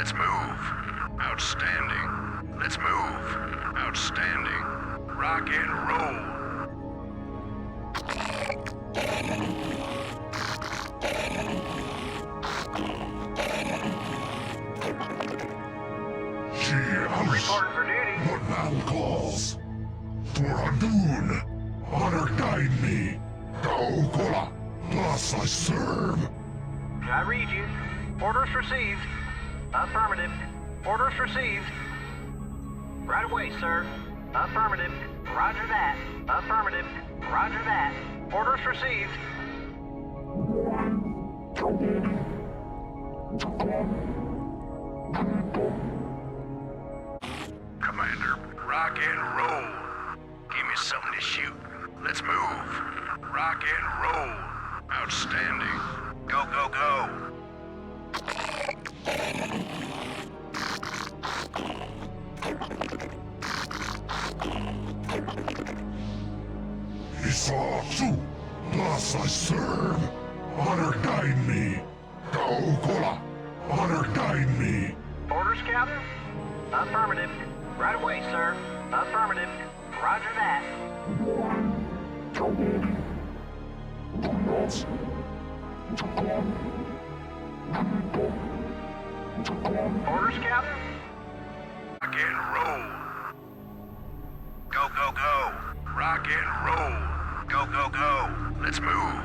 Let's move. Outstanding. Let's move. Outstanding. Rock and roll. Cheers! Reporting for duty. What battle calls? For honor guide me. Kaokola, thus I serve. I read you. Orders received. Affirmative. Orders received. Right away, sir. Affirmative. Roger that. Affirmative. Roger that. Orders received. Commander, rock and roll. Give me something to shoot. Let's move. Rock and roll. Outstanding. Go, go, go. Isatsu, thus I serve. Honor guide me. Go, Kaokola, honor guide me. Orders, Captain? Affirmative. Right away, sir. Affirmative. Roger that. Orders, Captain? Go, go. Let's move.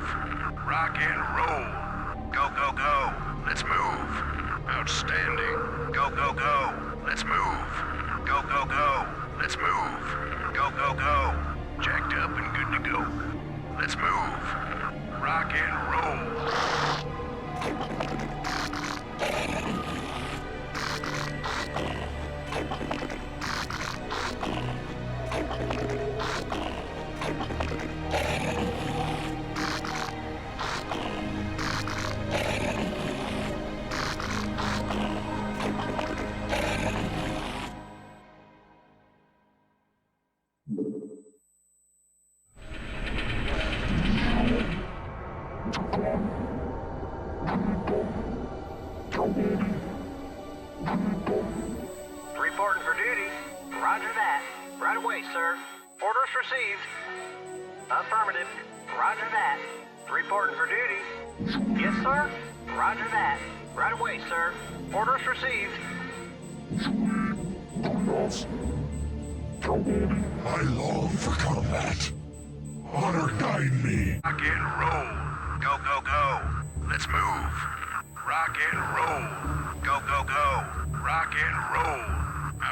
Rock and roll. Go, go, go. Let's move. Outstanding. Go, go, go. Let's move. Reporting for duty. Roger that. Right away, sir. Orders received. Affirmative. Roger that. Reporting for duty. Yes, sir. Roger that. Right away, sir. Orders received. I long for combat. Honor guide me. Rock and roll. Go, go, go. Let's move. Rock and roll. Go, go, go. Rock and roll.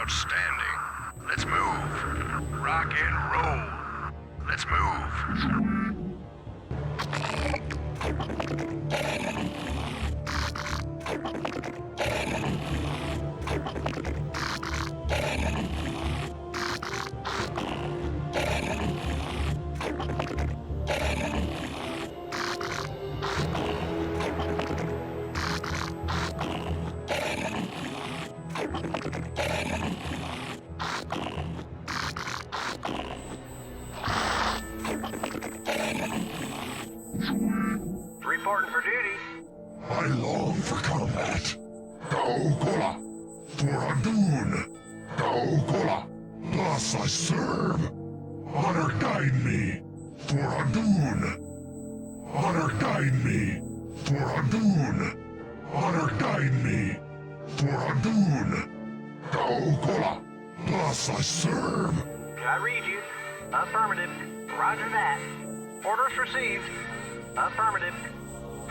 Outstanding. Let's move. Rock and roll. Let's move. I long for combat. Kaokola, for Adun. Kaokola, thus I serve. Honor guide me, for Adun. Honor guide me, for Adun. Honor guide me, for Adun. Kaokola, thus I serve. I read you. Affirmative. Roger that. Orders received. Affirmative.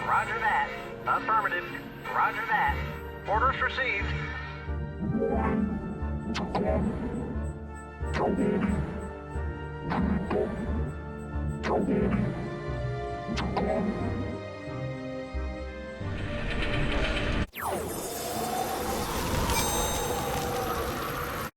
Roger that. Affirmative. Roger that. Orders received.